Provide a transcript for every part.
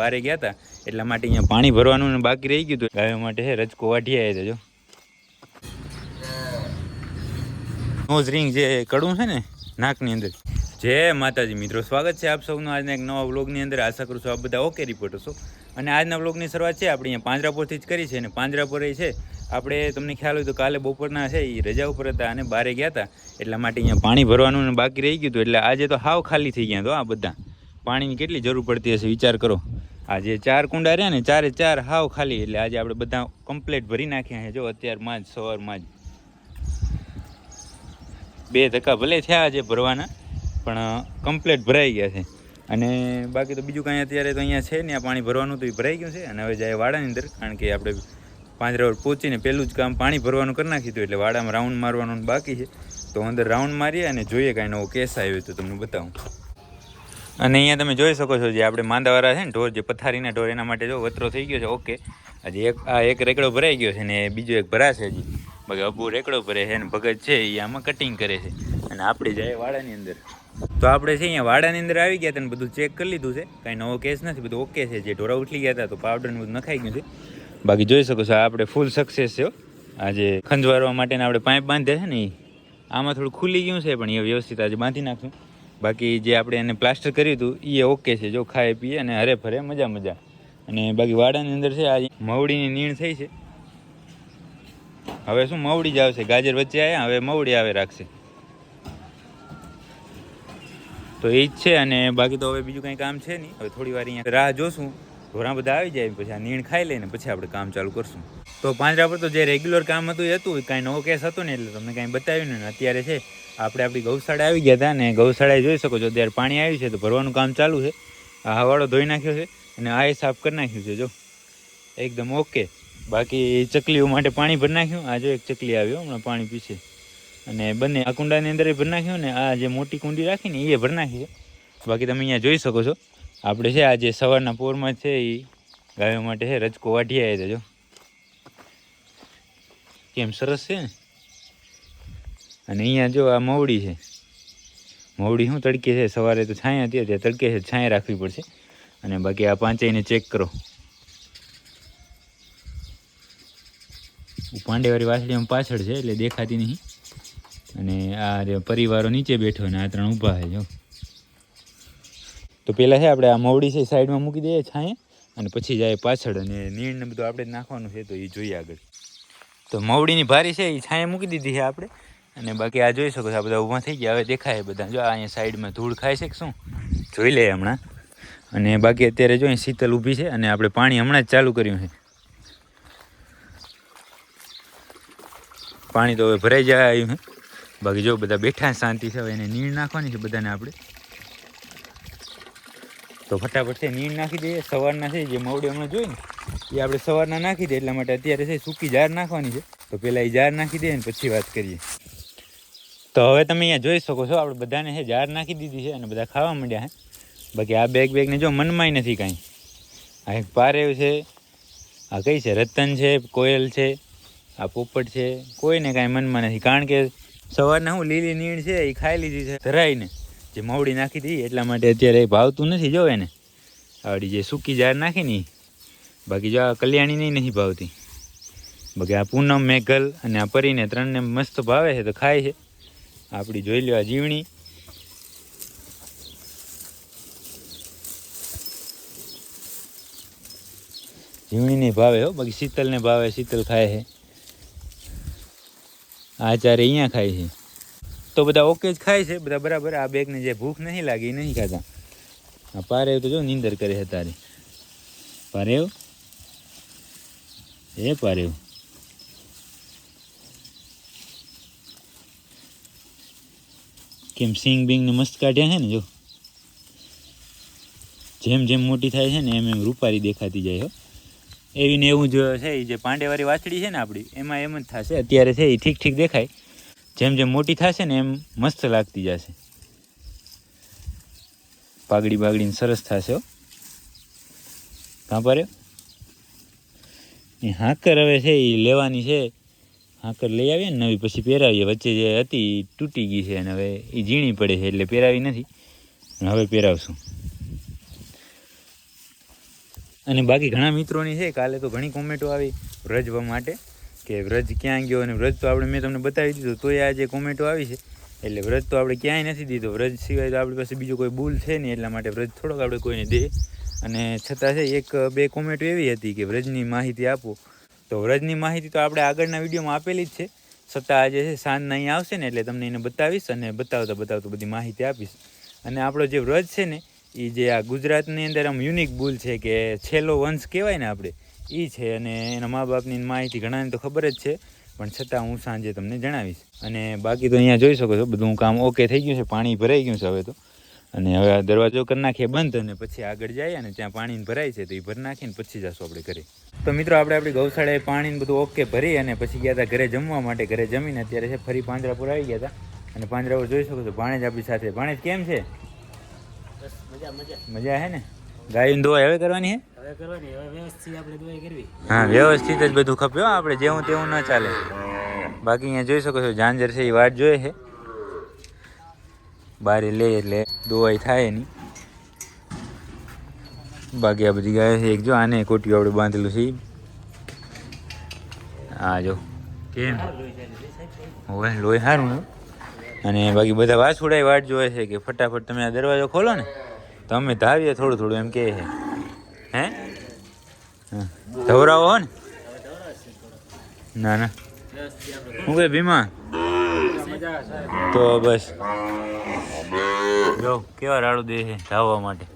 બારે ગયા હતા એટલા માટે અહીંયા પાણી ભરવાનું બાકી રહી ગયું હતું. ગાયો માટે રજકો વાઢી આવ્યા નોઝ રિંગ જે કડવું છે ને, નાકની અંદર. જય માતાજી, મિત્રો, સ્વાગત છે આપ સૌનું આજના એક નવા વ્લોગની અંદર. આશા કરું છું આપ બધા ઓકે રિપોર્ટર છો. અને આજના વ્લોગની શરૂઆત છે, આપણે અહીંયા પાંજરાપોરથી જ કરી છે અને પાંજરાપોર એ છે, આપણે તમને ખ્યાલ હોય તો કાલે બપોરના છે એ રજા ઉપર હતા અને બારે ગયા હતા એટલા માટે અહીંયા પાણી ભરવાનું બાકી રહી ગયું હતું. એટલે આજે તો હાવ ખાલી થઈ ગયા તો આ બધા. પાણીની કેટલી જરૂર પડતી હશે, વિચાર કરો. આ જે ચાર કુંડા રહ્યા ને, ચારે ચાર હાવ ખાલી, એટલે આજે આપણે બધા કમ્પ્લેટ ભરી નાખ્યા છે. જો, અત્યારમાં જ, સવારમાં જ. બે ધક્કા ભલે થયા છે ભરવાના, પણ કમ્પ્લેટ ભરાઈ ગયા છે. અને બાકી તો બીજું કાંઈ અત્યારે તો અહીંયા છે ને, આ પાણી ભરવાનું તો એ ભરાઈ ગયું છે. અને હવે જાય વાડાની અંદર, કારણ કે આપણે પાંજરા પર પહોંચીને પહેલું જ કામ પાણી ભરવાનું કરી નાખ્યું હતું, એટલે વાડામાં રાઉન્ડ મારવાનું બાકી છે. તો અંદર રાઉન્ડ મારીએ અને જોઈએ કાંઈ નવો કેસ આવ્યો તો તમને બતાવું. અને અહીંયા તમે જોઈ શકો છો જે આપણે માંદાવાળા છે ને ઢોર, જે પથારીના ઢોર, એના માટે જો વતરો થઈ ગયો છે. ઓકે. હજી એક, આ એક રેકડો ભરાઈ ગયો છે ને બીજો એક ભરાશે હજી. બાકી અબુ રેકડો ભરે છે અને ભગત છે એ આમાં કટિંગ કરે છે. અને આપણે જાય વાડાની અંદર. તો આપણે છે અહીંયા વાડાની અંદર આવી ગયા હતા ને બધું ચેક કરી લીધું છે. કાંઈ નવો કેસ નથી, બધું ઓકે છે. જે ઢોરા ઉઠલી ગયા હતા તો પાવડરનું ને બધું નખાઈ ગયું છે. બાકી જોઈ શકો છો આપણે ફૂલ સક્સેસ છે આજે ખંજવારવા માટેના આપણે પાઇપ બાંધે છે ને એ આમાં થોડું ખુલી ગયું છે પણ એ વ્યવસ્થિત આજે બાંધી નાખશું બાકી જે આપણે એને પ્લાસ્ટર કર્યું હતું એ ઓકે છે. જો ખાય, પીએ અને હરે ફરે, મજા મજા. અને બાકી વાડાની અંદર છે, આ મવડીની નીણ થઈ છે. હવે શું, મવડી જ આવશે. ગાજર વચ્ચે આવ્યા હવે મવડી આવે રાખશે. તો એ જ છે અને બાકી તો હવે બીજું કંઈ કામ છે નહીં. હવે થોડી વાર અહીંયા રાહ જોશું. ઢોરા બધા આવી જાય, પછી આ નીણ ખાઈ લઈને પછી આપણે કામ ચાલુ કરશું. તો પાંજરા પર તો જે રેગ્યુલર કામ હતું, એ હતું. કાંઈ નવો કેસ હતો ને, એટલે તમને કાંઈ બતાવ્યું ને અત્યારે છે આપણે આપણી ગૌશાળા આવી ગયા હતા ને ગૌશાળાએ જોઈ શકો છો, અત્યારે પાણી આવ્યું છે તો ભરવાનું કામ ચાલુ છે. આ હવાડો ધોઈ નાખ્યો છે અને આ સાફ કરી નાખ્યું છે, જો. એકદમ ઓકે. બાકી ચકલીઓ માટે પાણી ભરી નાખ્યું. આ જો એક ચકલી આવ્યો હમણાં પાણી પીશે. અને બંને આ કુંડાની અંદર ભરી નાખ્યું ને આ જે મોટી કુંડી રાખીને એ ભરી નાખી છે. બાકી તમે અહીંયા જોઈ શકો છો. આપણે છે આ જે સવારના પોરમાં છે એ ગાયો માટે છે રજકો વાઢી આવ્યા હતા, જો. કેમ સરસ છે ને? અને અહીંયા જો આ મવડી છે. મવડી શું તડકે છે? સવારે તો છાંયા હતી ત્યાં તડકે છે, છાંયા રાખવી પડશે. અને બાકી આ પાંચેયને ચેક કરો. પાંડેવાળી વાસળીમાં પાછળ છે, એટલે દેખાતી નહીં. અને આ પરિવારો નીચે બેઠો અને આ ત્રણ ઊભા છે, જો. તો પહેલાં છે આપણે આ મવડી છે સાઈડમાં મૂકી દઈએ છાંયે, અને પછી જાય પાછળ. અને નીણને બધું આપણે નાખવાનું છે, તો એ જોઈએ આગળ. તો મવડીની ભારી છે એ છાંયે મૂકી દીધી છે આપણે. અને બાકી આ જોઈ શકો છો, આ બધા ઊભા થઈ ગયા. હવે દેખાય બધા. જો અહીંયા સાઈડમાં ધૂળ ખાય છે કે શું? જોઈ લે હમણાં. અને બાકી અત્યારે જો અહીં શીતલ ઊભી છે અને આપણે પાણી હમણાં જ ચાલુ કર્યું છે. પાણી તો હવે ભરાઈ જાય આવ્યું છે. બાકી જો બધા બેઠા શાંતિ છે. હવે એને નીર નાખવાની છે બધાને આપણે. તો ફટાફટ છે, નીણ નાખી દઈએ. સવારના છે, જે મવડી હમણાં જોઈ ને, એ આપણે સવારના નાખી દઈએ એટલા માટે અત્યારે છે, સૂકી જાર નાખવાની છે. તો પહેલાં એ જાર નાખી દઈએ ને પછી વાત કરીએ. તો હવે તમે અહીંયા જોઈ શકો છો, આપણે બધાને છે જાર નાખી દીધી છે અને બધા ખાવા માંડ્યા છે. બાકી આ બેગ બેગને જો મનમાંય નથી કાંઈ. આ એક પારેવ છે, આ કઈ છે? રતન છે, કોયલ છે, આ પોપટ છે, કોઈને કાંઈ મનમાં નથી. કારણ કે સવારના હું લીલી નીણ છે એ ખાઈ લીધી છે ધરાઈને. જે મવડી નાખી હતી, એટલા માટે અત્યારે એ ભાવતું નથી, જો એને. આવડી જે સૂકી જાર નાખી ને બાકી જો આ કલ્યાણીની નથી ભાવતી. બાકી આ પૂનમ મેઘલ અને આ પરીને ત્રણને મસ્ત ભાવે છે, તો ખાય છે. આપણી જોઈ લ્યો આ જીવણી. જીવણીને ભાવે હો, બાકી શીતલને ભાવે, શીતલ ખાય છે. આ ચારે અહીંયા ખાય છે. તો બધા ઓકે જ ખાય છે, બધા બરાબર. આ બેગને જે ભૂખ નહીં લાગી નહીં ખાતા. આ પારેવ તો જો નીંદર કરે છે તારે. પારેવ? એ પારેવ? કેમ સિંગ બિંગને મસ્ત કાઢ્યા છે ને જો? જેમ જેમ મોટી થાય છે ને એમ એમ રૂપારી દેખાતી જાય હો. એવી ને એવું જ છે એ જે પાંડેવાળી વાછડી છે ને આપણી એમાં એમ જ થશે. અત્યારે છે એ ઠીક ઠીક દેખાય. જેમ જેમ મોટી થશે ને એમ મસ્ત લાગતી જશે. પાગડી બાગડીને સરસ થશે હો. કાં પર એ હાકર હવે છે એ લેવાની છે. હાકર લઈ આવીએ ને નવી પછી પહેરાવીએ. વચ્ચે જે હતી તૂટી ગઈ છે અને હવે એ ઝીણી પડે છે એટલે પહેરાવી નથી. હવે પહેરાવશું. અને બાકી ઘણા મિત્રોની છે, કાલે તો ઘણી કોમેન્ટો આવી વ્રજ માટે, કે વ્રજ ક્યાં ગયો અને વ્રજ તો આપણે મેં તમને બતાવી દીધું, તોય આજે કોમેન્ટો આવી છે. એટલે વ્રજ તો આપણે ક્યાંય નથી દીધો. વ્રજ સિવાય તો આપણી પાસે બીજો કોઈ ભૂલ છે નહીં, એટલા માટે વ્રજ થોડોક આપણે કોઈને દે. અને છતાં છે, એક બે કોમેન્ટો એવી હતી કે વ્રજની માહિતી આપો. તો વ્રજની માહિતી તો આપણે આગળના વિડીયોમાં આપેલી જ છે. છતાં આજે છે, સાંજના અહીં આવશે ને એટલે તમને એને બતાવીશ અને બતાવતા બતાવતા બધી માહિતી આપીશ. અને આપણો જે વ્રજ છે ને, એ જે આ ગુજરાતની અંદર આમ યુનિક ભૂલ છે કે છેલ્લો વંશ કહેવાય ને આપણે એ છે અને એના મા બાપની માહિતી ઘણાને તો ખબર જ છે, પણ છતાં હું સાંજે તમને જણાવીશ. અને બાકી તો અહીંયા જોઈ શકો છો, બધું કામ ઓકે થઈ ગયું છે, પાણી ભરાઈ ગયું છે હવે તો. અને હવે આ દરવાજો કરી નાખીએ બંધ અને પછી આગળ જઈએ અને ત્યાં પાણી ભરાય છે તો એ ભરી નાખીને પછી જશું આપણે ઘરે. તો મિત્રો આપણે આપણી ગૌશાળાએ પાણીને બધું ઓકે ભરી અને પછી ગયા હતા ઘરે જમવા માટે. ઘરે જમીને અત્યારે છે ફરી પાંજરાપુર આવી ગયા હતા. અને પાંજરાપુર જોઈ શકો છો ભાણેજ આપણી સાથે. ભાણેજ કેમ છે? મજા મજા. મજા હે ને? ગાયું ધોવાય હવે કરવાની હે? હવે કરવાની હવે વ્યવસ્થિત આપણે દવાઈ કરવી. હા વ્યવસ્થિત જ બધું ખપ્યો આપણે જેવું તેવું ન ચાલે. બાકી અહીંયા જોઈ શકો છો જાંજર છે એ વાટ જોઈએ છે. બારે લે એટલે દોવાઈ થાય નહીં બાકી આ બધી ગાય છે એક જો આને કોટીઓ આપણે બાંધેલું છે. આ જો. કેમ? હોય લોહી સારું અને બાકી બધા વાછુડાય વાટ જોવે છે કે ફટાફટ તમે આ દરવાજો ખોલો ને તો અમે ધાવીએ થોડું થોડું એમ કહે છે. હે. ધવરાવો હો ને. ના ના. હું કઈ ભીમા? તો બસ. જો, કેવા રાડું દે છે ધાવવા માટે.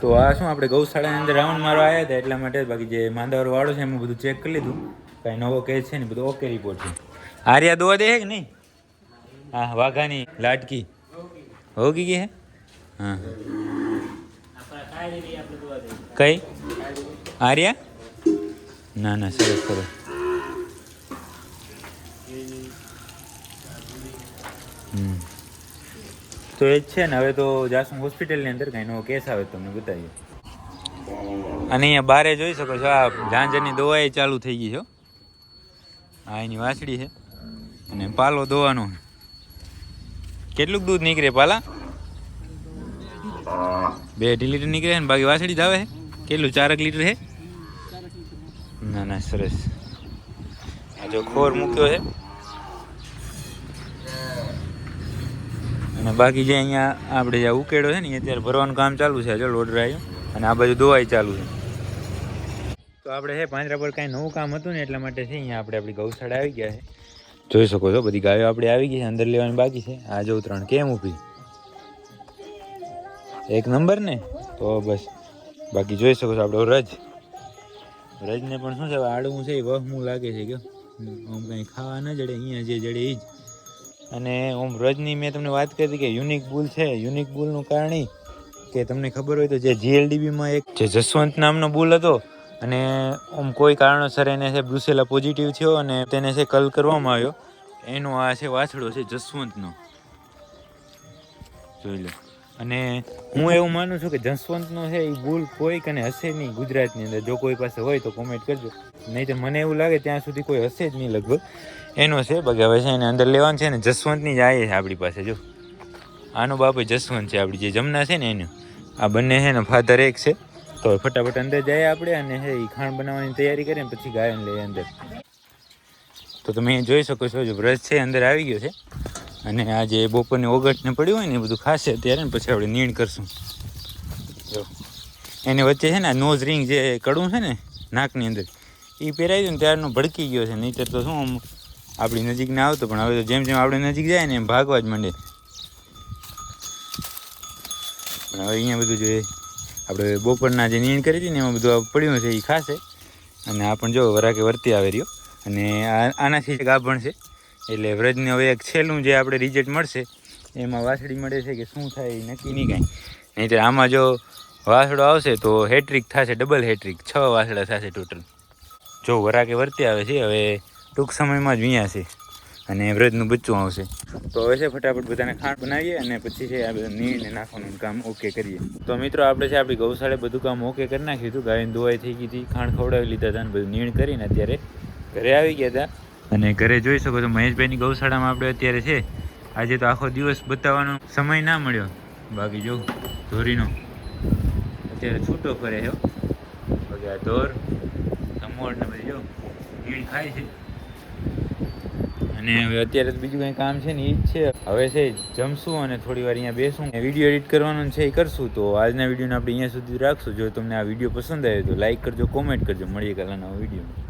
તો આ શું, આપણે ગૌશાળાની અંદર રાઉન્ડ મારવા આવ્યા હતા, એટલા માટે બાકી જે માંદાવર વાળો છે એમાં બધું ચેક કરી લીધું. કાંઈ નવો કેસ છે ને બધું ઓકે રિપોર્ટ છે. આર્યા દોવા દે છે કે નહીં? હા, વાઘાની લાટકી હોગી ગઈ હે? હા. કાંઈ આર્યા ના ના, સરસ સરસ. તો એ જ છે ને, હવે તો જાસુ હોસ્પિટલની અંદર કાંઈ નવો કેસ આવે તમને બતાવીએ અને અહીંયા બારે જોઈ શકો છો, આ ઝાંઝરની દવાઈ ચાલુ થઈ ગઈ છે. આ એની વાછડી છે અને પાલો દોવાનો. કેટલુંક દૂધ નીકળે, પાલા બે અઢી લીટર નીકળે ને બાકી વાછડી જ આવે કેટલું? ચારક લીટર છે? ના ના, સરસ. આજે ખોર મૂક્યો છે. અને બાકી જે અહીંયા આપણે જે ઉકેડો છે ને અત્યારે ભરવાનું કામ ચાલુ છે. જો લોડ આવ્યું. અને આ બાજુ દોવાઈ ચાલુ છે. તો આપણે છે પાંજરા પર કાંઈ નવું કામ હતું ને, એટલા માટે છે, અહીંયા આપણે આપણી ગૌશાળા આવી ગયા છે. જોઈ શકો છો, બધી ગાયો આપણે આવી ગઈ છે, અંદર લેવાની બાકી છે. આ જો ત્રણ કેમ ઊભી? એક નંબર ને? તો બસ. બાકી જોઈ શકો છો આપણો રજ રજને પણ શું છે આડવું આડું છે એ વહમું લાગે છે કે આમ કંઈ ખાવા ન જડે, અહીંયા જે જડે એ જ. અને ઓમ રજની મેં તમને વાત કરી હતી કે યુનિક બુલ છે. યુનિક બુલનું કારણ કે તમને ખબર હોય તો જે જીએલડીબીમાં એક જે જસવંત નામનો બુલ હતો અને ઓમ કોઈ કારણોસર એને છે, બ્રુસેલા પોઝિટિવ થયો અને તેને છે, કલ કરવામાં આવ્યો. એનો આ છે, વાછડો છે, જસવંતનો. જોઈ લો. અને હું એવું માનું છું કે જસવંતનો છે એ ભૂલ કોઈ કને હશે નહીં ગુજરાતની અંદર. જો કોઈ પાસે હોય તો કોમેન્ટ કરજો. નહીં તો મને એવું લાગે ત્યાં સુધી કોઈ હશે જ નહીં લગભગ. એનો છે બાકી છે એને અંદર લેવાનું છે ને જસવંતની જ આવી છે આપણી પાસે, જો. આનો બાપ જસવંત છે આપણી, જે જમના છે ને એનું. આ બંને છે ને ફાધર એક છે. તો ફટાફટ અંદર જઈએ આપણે અને એ ખાણ બનાવવાની તૈયારી કરીએ પછી ગાયન લઈએ અંદર. તો તમે જોઈ શકો છો, જો બ્રશ છે અંદર આવી ગયો છે. અને આ જે બપોરની ઓગટને પડ્યું હોય ને એ બધું ખાશે ત્યારે ને પછી આપણે નીણ કરશું. જો. એની વચ્ચે છે ને નોઝ રિંગ જે કડું છે ને નાકની અંદર, એ પહેરાવી દઉં ને ત્યારનો ભડકી ગયો છે. નહીંતર તો શું આમ આપણી નજીક ના આવતો, પણ હવે તો જેમ જેમ આપણે નજીક જાય ને એમ ભાગવા જ માંડે. પણ હવે અહીંયા બધું જે આપણે બપોરના જે નીણ કરી હતી ને એમાં બધું પડ્યું છે એ ખાશે. અને આ પણ જો વરાકે વર્તી આવે રહ્યો અને આનાથી જ ગાભણ છે. એટલે વ્રજને હવે એક છેલ્લું જે આપણે રિઝલ્ટ મળશે, એમાં વાસળી મળે છે કે શું થાય એ નક્કી નહીં કાંઈ. નહીં આમાં જો વાસળો આવશે તો હેટ્રિક થશે ડબલ હેટ્રિક, છ વાસળા થશે ટોટલ જો વરાકે વર્તી આવે છે, હવે ટૂંક સમયમાં જ વિયા છે અને વ્રજનું બચ્ચું આવશે. તો હવે છે ફટાફટ બધાને ખાંડ બનાવીએ અને પછી છે આ બધા નીરને નાખવાનું કામ ઓકે કરીએ. તો મિત્રો આપણે છે આપણી ગૌશાળે બધું કામ ઓકે કરી નાખ્યું હતું, ગાયને દોવાઈ થઈ ગઈ હતી, ખાંડ ખવડાવી લીધા હતા અને બધું નીણ કરીને અત્યારે ઘરે આવી ગયા હતા. અને ઘરે જોઈ શકો છો, મહેશભાઈની ગૌશાળામાં આપણે અત્યારે છે. આજે તો આખો દિવસ બતાવવાનો સમય ના મળ્યો. બાકી જો, ધોરીનો. અત્યારે છૂટો ફરે છે. બાકી આ ધોર સમોડ ને બધી જો ગીણ ખાય છે. અને હવે અત્યારે બીજું કંઈ કામ છે ને એ જ છે. હવે છે, જમશું અને થોડી વાર અહીંયા બેસું. વીડિયો એડિટ કરવાનો છે એ કરશું. તો આજના વિડીયોને આપણે અહીંયા સુધી રાખશું. જો તમને આ વીડિયો પસંદ આવ્યો તો લાઈક કરજો, કોમેન્ટ કરજો. મળીએ કાલના વીડિયો